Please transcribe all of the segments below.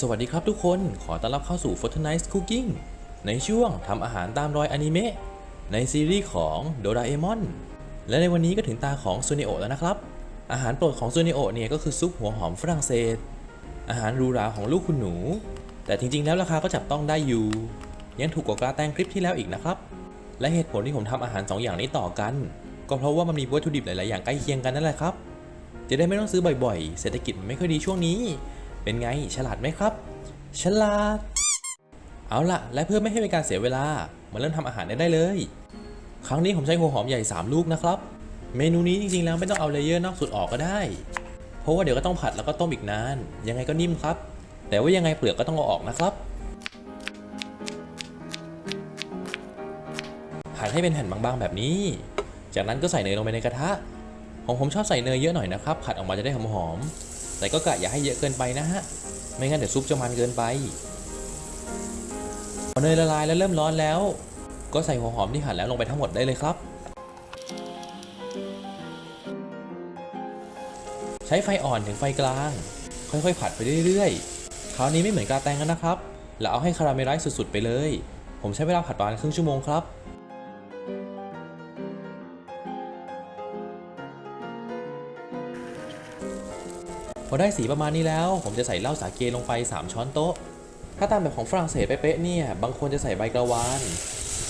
สวัสดีครับทุกคน ขอต้อนรับเข้าสู่ Fortnite Cooking ในช่วงทำอาหารตามรอยอนิเมะในซีรีส์ของโดราเอมอน และในวันนี้ก็ถึงตาของซูเนโอแล้วนะครับ อาหารโปรดของซูเนโอเนี่ยก็คือซุปหัวหอมฝรั่งเศส อาหารรูราของลูกคุณหนู แต่จริงๆ แล้วราคาก็จับต้องได้อยู่ ยังถูกกว่ากราแตงคลิปที่แล้วอีกนะครับ และเหตุผลที่ผมทำอาหารสองอย่างนี้ต่อกัน ก็เพราะว่ามันมีวัตถุดิบหลายๆอย่างใกล้เคียงกันนั่นแหละครับ จะได้ไม่ต้องซื้อบ่อยๆ เศรษฐกิจมันไม่ค่อยดีช่วงนี้ เป็นไงฉลาดไหมครับ ฉลาด เอาละและเพื่อไม่ให้เป็นการเสียเวลา มาเริ่มทำอาหารได้ได้เลย ครั้งนี้ผมใช้หัวหอมใหญ่ 3 ลูกนะครับ เมนูนี้จริงๆแล้วไม่ต้องเอาเลเยอร์นอกสุดออกก็ได้ เพราะว่าเดี๋ยวก็ต้องผัดแล้วก็ต้มอีกนาน ยังไงก็นิ่มครับ แต่ว่ายังไงเปลือกก็ต้องเอาออกนะครับ หั่นให้เป็นแผ่นบางๆแบบนี้ จากนั้นก็ใส่เนยลงไปในกระทะของผมชอบใส่เนยเยอะหน่อยนะครับ ผัดออกมาจะได้หอมๆ แต่ก็กะอย่าให้เยอะเกินไปนะฮะ ไม่งั้นเดี๋ยวซุปจะมันเกินไปพอเนยละลายแล้วเริ่มร้อนแล้ว ก็ใส่หัวหอมที่หั่นแล้วลงไปทั้งหมดได้เลยครับ ใช้ไฟอ่อนถึงไฟกลาง ค่อยๆ ผัดไปเรื่อยๆ คราวนี้ไม่เหมือนกาแตงกันนะครับแล้วเอาให้คาราเมลไลซ์สุดๆ ไปเลย ผมใช้เวลาผัดประมาณครึ่งชั่วโมงครับ พอได้สีประมาณนี้แล้ว ผมจะใส่เหล้าสาเกลงไป 3 ช้อนโต๊ะ ถ้าตามแบบของฝรั่งเศสเป๊ะๆเนี่ย บางคนจะใส่ใบกระวาน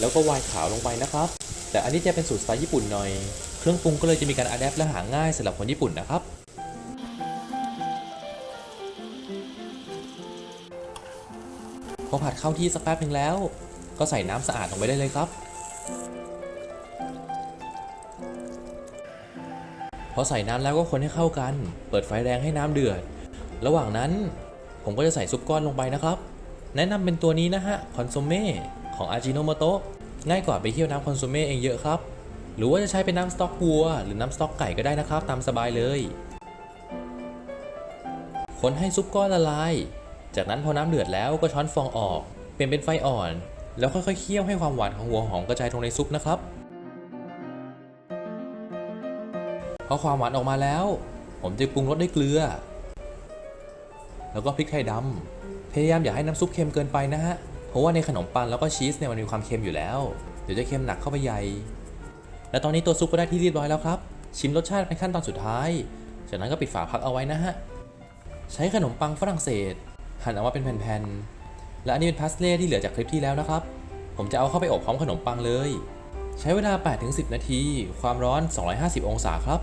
แล้วก็ไวน์ขาวลงไปนะครับ แต่อันนี้จะเป็นสูตรสไตล์ญี่ปุ่นหน่อย เครื่องปรุงก็เลยจะมีการอัดแอปและหาง่ายสำหรับคนญี่ปุ่นนะครับพอผัดเข้าที่สักแป๊บหนึ่งแล้ว ก็ใส่น้ำสะอาดลงไปได้เลยครับ พอใส่น้ำแล้วก็คนให้เข้ากัน เปิดไฟแรงให้น้ำเดือด ระหว่างนั้นผมก็จะใส่ซุปก้อนลงไปนะครับ แนะนำเป็นตัวนี้นะฮะคอนโซเม่ของอาจิโนโมโตะง่ายกว่าไปเคี่ยวน้ำคอนโซเม่เองเยอะครับ หรือว่าจะใช้เป็นน้ำสต๊อกวัว หรือน้ำสต๊อกไก่ก็ได้นะครับ ตามสบายเลย คนให้ซุปก้อนละลาย จากนั้นพอน้ำเดือดแล้วก็ช้อนฟองออก เปลี่ยนเป็นไฟอ่อน แล้วค่อยๆเคี่ยวให้ความหวานของหัวหอมกระจายลงในซุปนะครับ พอความหวานออกมาแล้ว ผมจะปรุงรสด้วยเกลือ แล้วก็พริกไทยดำพยายามอย่าให้น้ำซุปเค็มเกินไปนะฮะ เพราะว่าในขนมปังแล้วก็ชีสเนี่ยมันมีความเค็มอยู่แล้ว เดี๋ยวจะเค็มหนักเข้าไปใหญ่ และตอนนี้ตัวซุปก็ได้ที่เรียบร้อยแล้วครับ ชิมรสชาติเป็นขั้นตอนสุดท้าย จากนั้นก็ปิดฝาพักเอาไว้นะฮะ ใช้ขนมปังฝรั่งเศส หั่นออกมาเป็นแผ่นๆ และอันนี้เป็นพาสเล่ที่เหลือจากคลิปที่แล้วนะครับ ผมจะเอาเข้าไปอบพร้อมขนมปังเลยใช้เวลา 8-10 นาที ความร้อน 250 องศาครับ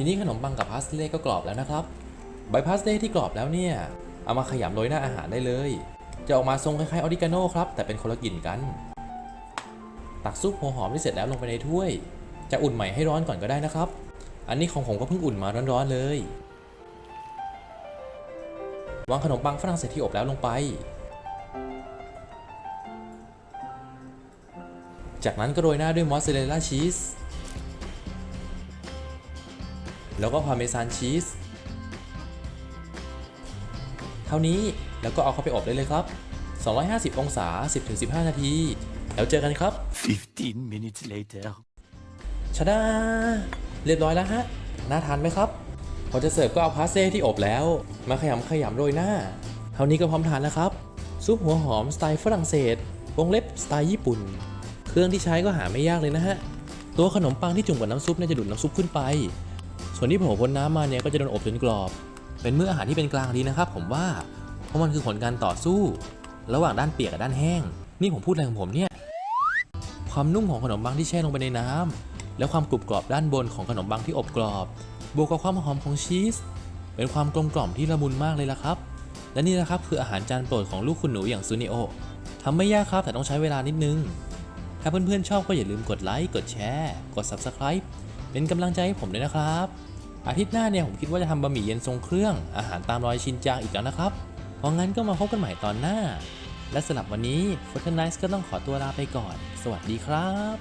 ทีนี้ขนมปังกับพาสเล่ก็กรอบแล้วนะครับ ใบพาสเล่ที่กรอบแล้วเนี่ย เอามาขยำโรยหน้าอาหารได้เลย จะออกมาทรงคล้ายๆออริกาโน่ครับ แต่เป็นคนละกลิ่นกัน ตักซุปหัวหอมที่เสร็จแล้วลงไปในถ้วย จะอุ่นใหม่ให้ร้อนก่อนก็ได้นะครับ อันนี้ของผมก็เพิ่งอุ่นมาร้อนๆเลยวางขนมปังฝรั่งเศสที่อบแล้วลงไป จากนั้นก็โรยหน้าด้วยมอสซาเรลล่าชีส แล้วก็พาเมซานชีสเท่านี้แล้วก็เอาเข้าไปอบได้เลยครับ 250 องศา 10-15 นาที แล้วเจอกันครับ 15 minutes later. ชะดา เรียบร้อยแล้วฮะ น่าทานไหมครับ พอจะเสิร์ฟก็เอาพาสเซ่ที่อบแล้ว มาขยำขยำโรยหน้า เท่านี้ก็พร้อมทานแล้วครับ ซุปหัวหอมสไตล์ฝรั่งเศส วงเล็บสไตล์ญี่ปุ่น เครื่องที่ใช้ก็หาไม่ยากเลยนะฮะ ตัวขนมปังที่จุ่มกับน้ำซุปเนี่ยจะดูดน้ำซุปขึ้นไป ส่วนที่โผล่พ้นน้ำมาเนี่ยก็จะโดนอบจนกรอบ เป็นมื้ออาหารที่เป็นกลางดีนะครับ ผมว่า เพราะมันคือผลการต่อสู้ ระหว่างด้านเปียกกับด้านแห้ง นี่ผมพูดอะไรของผมเนี่ย ความนุ่มของขนมปังที่แช่ลงไปในน้ำและความกรุบกรอบด้านบนของขนมปังที่อบกรอบ บวกกับความหอมของชีส เป็นความกลมกล่อมที่ละมุนมากเลยล่ะครับ และนี่นะครับคืออาหารจานโปรดของลูกคุณหนูอย่างซูนิโอทำไม่ยากครับแต่ต้องใช้เวลานิดนึง ถ้าเพื่อนๆชอบก็อย่าลืมกดไลค์ กดแชร์ กด Subscribe เป็นกำลังใจให้ผมด้วยนะครับ อาทิตย์หน้าเนี่ยผมคิดว่าจะทำบะหมี่เย็นทรงเครื่องอาหารตามรอยชินจางอีกแล้วนะครับ เพราะงั้นก็มาพบกันใหม่ตอนหน้า และสำหรับวันนี้ f o r t n i t e ก็ต้องขอตัวลาไปก่อน สวัสดีครับ